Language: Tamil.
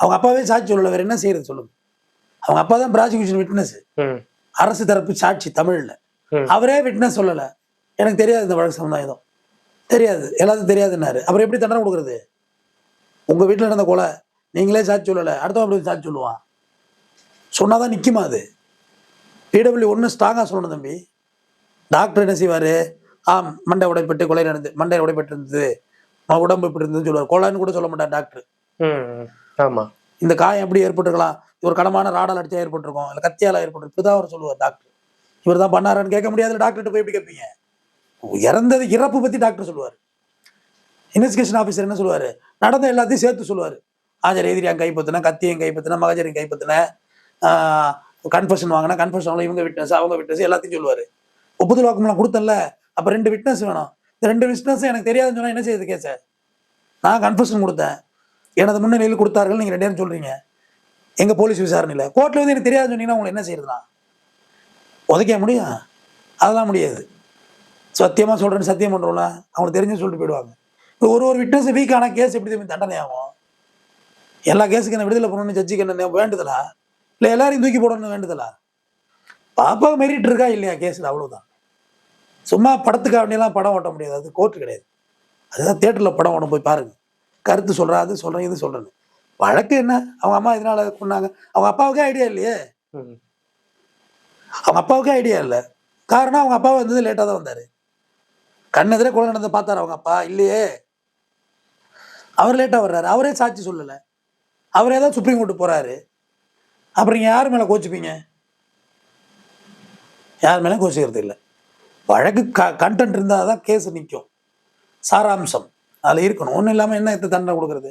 அவங்க அப்பாவே சாட்சி சொல்லல வேற என்ன செய்யறது சொல்லுங்க. அவங்க அப்பா தான் ப்ராசிக்யூஷன் விட்னஸ் அரசு தரப்பு சாட்சி தமிழ்ல. அவரே விட்னஸ் சொல்லல. எனக்கு தெரியாது இந்த வழக்கு சமுதாயம் தெரியாது. எல்லாத்துக்கும் தெரியாதுன்னாரு. அப்புறம் எப்படி தண்டனை கொடுக்குறது? உங்க வீட்டில் நடந்த கொலை நீங்களே சாட்சி சொல்லலை. அடுத்தவன் எப்படி சாட்சி சொல்லுவான்? சொன்னாதான் நிக்குமா அது? பிடபிள்யூ ஒன்று ஸ்ட்ராங்காக சொல்லணும் தம்பி. டாக்டர் என்ன செய்வார்? ஆம் மண்டை உடைப்பட்டு கொலை நடந்து மண்டை உடைப்பட்டு இருந்தது. உடம்பு இப்படி இருந்ததுன்னு சொல்லுவார். கொலைன்னு கூட சொல்ல மாட்டார் டாக்டர் ஆமாம் ஆமா. இந்த காயம் எப்படி ஏற்பட்டிருக்கலாம்? இவர் ஒரு கடமான ராடால் அடிச்சா ஏற்பட்டிருக்கும். இல்லை கத்தியால ஏற்பட்டிருக்கும். இப்பதான் அவர் சொல்லுவார் டாக்டர் இவர் தான் பண்ணாரான்னு கேட்க முடியாது. டாக்டர்கிட்ட போய் எப்படி கேட்பீங்க? இறந்தது இறப்பு பத்தி டாக்டர் சொல்லுவார். இன்வெஸ்டிகேஷன் ஆஃபீஸர் என்ன சொல்லுவார்? நடந்த எல்லாத்தையும் சேர்த்து சொல்லுவார். ஆஜர் எதிரியான் கைப்பற்றின கத்தியும் கைப்பற்றின மகஜரையும் கைப்பற்றின கன்ஃபர்ஷன் வாங்கினா கன்ஃபர்ஷன் இவங்க விட்னஸ் அவங்க விட்னஸ் எல்லாத்தையும் சொல்லுவார். ஒப்புதல் வாக்குமூலம் கொடுத்தல அப்போ ரெண்டு விட்னஸ் வேணும். இந்த ரெண்டு விட்னஸும் எனக்கு தெரியாதுன்னு சொன்னால் என்ன செய்யுது கேஸை நான் கன்ஃபர்ஷன் கொடுத்தேன். எனது முன்னிலையில் கொடுத்தார்கள் நீங்கள் ரெண்டு சொல்கிறீங்க எங்கள் போலீஸ் விசாரணையில் கோர்ட்டில் வந்து எனக்கு தெரியாதுன்னு சொன்னீங்கன்னா உங்களை என்ன செய்யறதுனா உதைக்க முடியும் அதெல்லாம் முடியாது. சத்தியமாக சொல்கிறேன்னு சத்தியம் பண்ணுறோம்ல அவங்களுக்கு தெரிஞ்சு சொல்லிட்டு போயிடுவாங்க. இப்போ ஒரு ஒரு விட்னஸ் வீக் கேஸ் எப்படி திரும்பி தண்டனை ஆகும். எல்லா கேஸுக்கு என்ன விடுதலை பண்ணணும்னு ஜட்ஜிக்கு என்ன வேண்டுதலா? இல்லை எல்லாரையும் தூக்கி போடணும்னு வேண்டுதலா? பாப்பா மெரிட் இருக்கா இல்லையா கேஸில் அவ்வளோதான் சும்மா படத்துக்கு அப்படியெல்லாம் படம் ஓட்ட முடியாது. அது கோர்ட்டு கிடையாது. அதுதான் தேட்டரில் படம் ஓட போய் பாருங்கள் கருத்து சொல்கிறா அது சொல்கிறேன் இது சொல்கிறேன் வழக்கு என்ன? அவங்க அம்மா இதனால கொண்டாங்க அவங்க அப்பாவுக்கே ஐடியா இல்லையே. அவங்க அப்பாவுக்கே ஐடியா இல்லை. காரணம் அவங்க அப்பா வந்தது லேட்டாக தான் வந்தார். கண் எதிரே கொலை நடந்து பார்த்தாரு அவங்க அப்பா. இல்லையே. அவர் லேட்டாக வர்றாரு. அவரே சாட்சி சொல்லலை. அவரே தான் சுப்ரீம் கோர்ட்டு போகிறாரு அப்புறம் நீங்கள் யார் மேலே கோச்சிப்பீங்க? யார் மேலே கோச்சிக்கிறது இல்லை. வழக்கு க கண்டென்ட் இருந்தால் தான் கேஸ் நிற்கும் சாராம்சம். அதில் இருக்கணும். ஒன்றும் இல்லாமல் என்ன எத்த தண்டனை கொடுக்குறது?